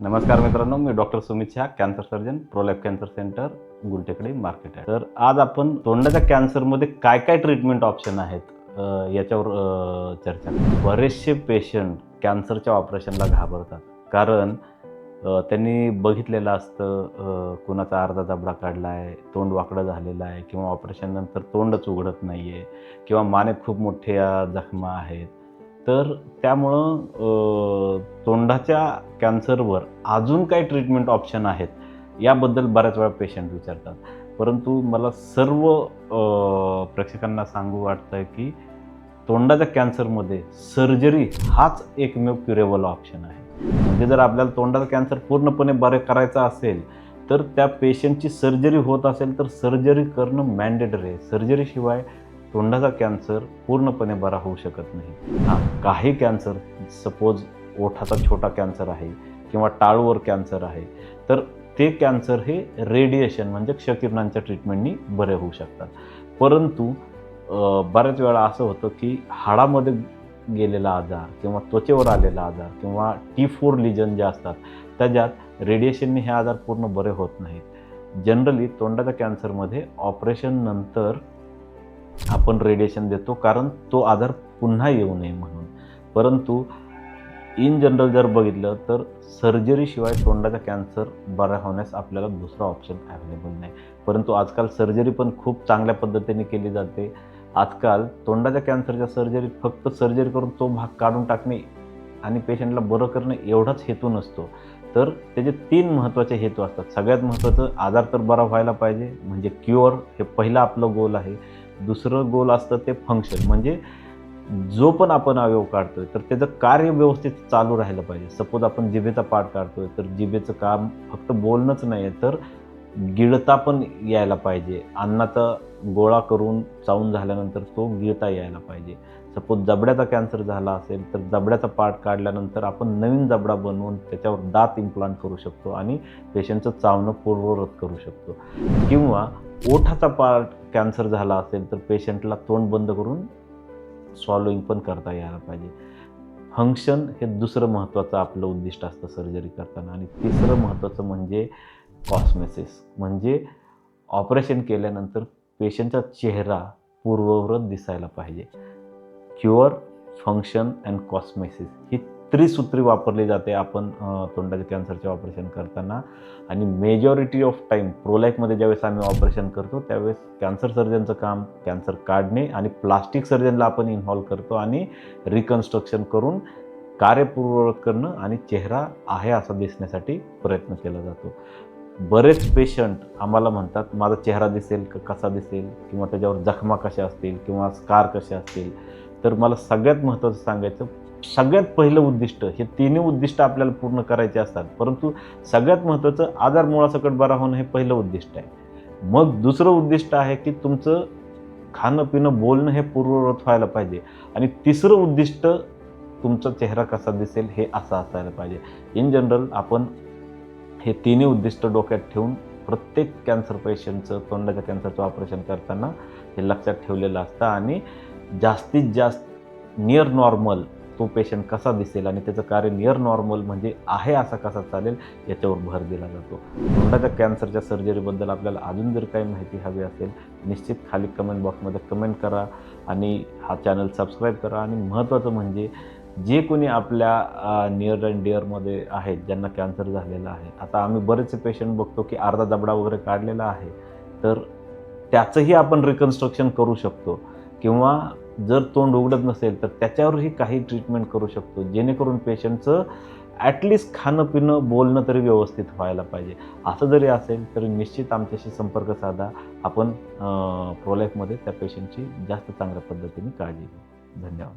नमस्कार मित्रांनो मी doctor Sumit Shah cancer surgeon Prolab cancer centre Gultekdi market आहे. तर आज आपण तोंडाच्या कॅन्सरमध्ये काय काय ट्रीटमेंट ऑप्शन आहेत याच्यावर चर्चा करू. बरेचसे पेशंट कॅन्सरच्या ऑपरेशनला घाबरतात. कारण त्यांनी बघितलेलं असतं कुणाचा अर्धा जबडा काढला आहे तोंड वाकडं झालेलं आहे किंवा ऑपरेशननंतर तोंडच उघडत नाही आहे किंवा मानेत खूप मोठ्या जखमा आहेत. तर त्यामुळं तोंडाच्या कॅन्सरवर अजून काही ट्रीटमेंट ऑप्शन आहेत याबद्दल बऱ्याच वेळा पेशंट विचारतात. परंतु मला सर्व प्रेक्षकांना सांगू वाटतं की तोंडाच्या कॅन्सरमध्ये सर्जरी हाच एकमेव क्युरेबल ऑप्शन आहे. म्हणजे जर आपल्याला तोंडाचा कॅन्सर पूर्णपणे बरे करायचा असेल तर त्या पेशंटची सर्जरी होत असेल तर सर्जरी करणं मॅन्डेटरी आहे. सर्जरीशिवाय तोंडाचा कॅन्सर पूर्णपणे बरा होऊ शकत नाही. हां काही कॅन्सर सपोज ओठाचा छोटा कॅन्सर आहे किंवा टाळूवर कॅन्सर आहे तर ते कॅन्सर हे रेडिएशन म्हणजे क्षकिरणांच्या ट्रीटमेंटनी बरे होऊ शकतात. परंतु बऱ्याच वेळा असं होतं की हाडामध्ये गेलेला आजार किंवा त्वचेवर आलेला आजार किंवा टी फोर लिजन जे असतात त्याच्यात रेडिएशनने हे आजार पूर्ण बरे होत नाहीत. जनरली तोंडाच्या कॅन्सरमध्ये ऑपरेशननंतर आपण रेडिएशन देतो कारण तो आजार पुन्हा येऊ नये म्हणून. परंतु इन जनरल जर बघितलं तर सर्जरीशिवाय तोंडाचा कॅन्सर बरा होण्यास आपल्याला दुसरा ऑप्शन अवेलेबल नाही. परंतु आजकाल सर्जरी पण खूप चांगल्या पद्धतीने केली जाते. आजकाल तोंडाच्या कॅन्सरच्या सर्जरीत फक्त सर्जरी करून तो भाग काढून टाकणे आणि पेशंटला बरं करणे एवढाच हेतू नसतो. तर त्याचे तीन महत्त्वाचे हेतू असतात. सगळ्यात महत्त्वाचं आजार तर बरा व्हायला पाहिजे. म्हणजे क्युअर हे पहिलं आपलं गोल आहे. दुसरं गोल असतं ते फंक्शन म्हणजे जो पण आपण अवयव काढतोय तर त्याचं कार्य व्यवस्थित चालू राहिलं पाहिजे. सपोज आपण जिभेचा पाठ काढतोय तर जिभेचं काम फक्त बोलणंच नाही आहे तर गिळता पण यायला पाहिजे. अन्नाचा गोळा करून चावून झाल्यानंतर तो गिळता यायला पाहिजे. सपोज जबड्याचा कॅन्सर झाला असेल तर जबड्याचा पार्ट काढल्यानंतर आपण नवीन जबडा बनवून त्याच्यावर दात इम्प्लांट करू शकतो आणि पेशंटचं चावणं पूर्ववत करू शकतो. किंवा ओठाचा पार्ट कॅन्सर झाला असेल तर पेशंटला तोंड बंद करून सॉलोईंग पण करता यायला पाहिजे. फंक्शन हे दुसरं महत्त्वाचं आपलं उद्दिष्ट असतं सर्जरी करताना आणि तिसरं महत्त्वाचं म्हणजे कॉस्मेसिस म्हणजे ऑपरेशन केल्यानंतर पेशंटचा चेहरा पूर्ववत दिसायला पाहिजे. क्युअर फंक्शन अँड कॉस्मेसिस ही त्रिसूत्री वापरली जाते आपण तोंडाच्या कॅन्सरचे ऑपरेशन करताना. आणि मेजॉरिटी ऑफ टाईम प्रोलॅकमध्ये ज्यावेळेस आम्ही ऑपरेशन करतो त्यावेळेस कॅन्सर सर्जनचं काम कॅन्सर काढणे आणि प्लास्टिक सर्जनला आपण इन्व्हॉल्व करतो आणि रिकन्स्ट्रक्शन करून कार्यपूर्वक करणं आणि चेहरा आहे असा दिसण्यासाठी प्रयत्न केला जातो. बरेच पेशंट आम्हाला म्हणतात माझा चेहरा दिसेल कसा दिसेल? किंवा त्याच्यावर जखमा कशा असतील? किंवा स्कार कसे असतील? तर मला सगळ्यात महत्त्वाचं सांगायचं सगळ्यात पहिलं उद्दिष्ट हे तिन्ही उद्दिष्ट आपल्याला पूर्ण करायचे असतात. परंतु सगळ्यात महत्त्वाचं आजार मुळासकट बरा होणं हे पहिलं उद्दिष्ट आहे. मग दुसरं उद्दिष्ट आहे की तुमचं खाणं पिणं बोलणं हे पूर्ववत व्हायला पाहिजे. आणि तिसरं उद्दिष्ट तुमचा चेहरा कसा दिसेल हे असं असायला पाहिजे. इन जनरल आपण हे तिन्ही उद्दिष्ट डोक्यात ठेवून प्रत्येक कॅन्सर पेशंटचं तोंडाच्या कॅन्सरचं ऑपरेशन करताना हे लक्षात ठेवलेलं असतं. आणि जास्तीत जास्त नियर नॉर्मल तो पेशंट कसा दिसेल आणि त्याचं कार्य नियर नॉर्मल म्हणजे आहे असा कसा चालेल याच्यावर भर दिला जातो. तोंडाच्या कॅन्सरच्या सर्जरीबद्दल आपल्याला अजून जर काही माहिती हवी असेल निश्चित खाली कमेंट बॉक्समध्ये कमेंट करा आणि हा चॅनल सबस्क्राईब करा. आणि महत्त्वाचं म्हणजे जे कोणी आपल्या नियर अँड डिअरमध्ये आहेत ज्यांना कॅन्सर झालेला आहे आता आम्ही बरेचसे पेशंट बघतो की अर्धा जबडा वगैरे काढलेला आहे तर त्याचंही आपण रिकन्स्ट्रक्शन करू शकतो. किंवा जर तोंड उघडत नसेल तर त्याच्यावरही काही ट्रीटमेंट करू शकतो. जेणेकरून पेशंटचं ॲटलिस्ट खाणं पिणं बोलणं तरी व्यवस्थित व्हायला पाहिजे. असं जरी असेल तरी निश्चित आमच्याशी संपर्क साधा. आपण प्रोलाईफमध्ये त्या पेशंटची जास्त चांगल्या पद्धतीने काळजी घेऊ. धन्यवाद.